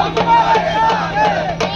Vamos, vai,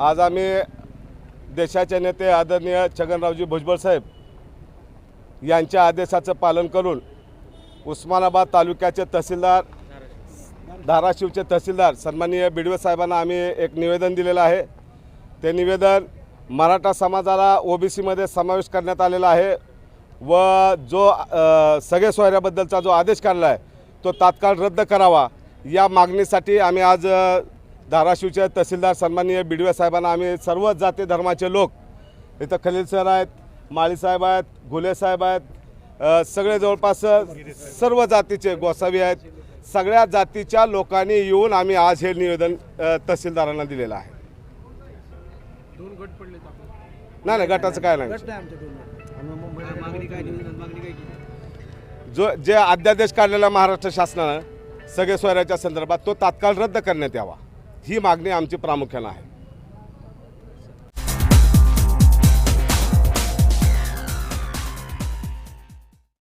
आज आम्ही देशाचे नेते आदरणीय छगनरावजी भुजबळ साहेब यांच्या आदेशाचं पालन करून उस्मानाबाद तालुक्याचे तहसीलदार धाराशिवचे तहसीलदार सन्माननीय बिडवे साहेबांना आम्ही एक निवेदन दिलेलं आहे. ते निवेदन मराठा समाजाला ओबीसीमध्ये समावेश करण्यात आलेला आहे व जो सगळे सोयऱ्याबद्दलचा जो आदेश काढला आहे तो तात्काळ रद्द करावा या मागणीसाठी आम्ही आज धाराशिवचे तहसीलदार सन्माननीय बिडवे साहेबांना आम्ही सर्व जाती धर्माचे लोक इथं खलील सर आहेत माळी साहेब आहेत घुले साहेब आहेत सगळे जवळपास सर्व जातीचे गोसावी आहेत. सगळ्या जातीच्या लोकांनी येऊन आम्ही आज हे निवेदन तहसीलदारांना दिलेलं आहे. दोन गट पडलेत आपले. नाही नाही गटाचं काय नाही. गट नाही आमच्या दोन मागणी काय निवेदन? मागणी काय केली? जो जे अध्यादेश काढलेला महाराष्ट्र शासनानं सगळे सोयऱ्याच्या संदर्भात तो तात्काळ रद्द करण्यात यावा. ही मागणी आमची प्रामुख्यानं आहे.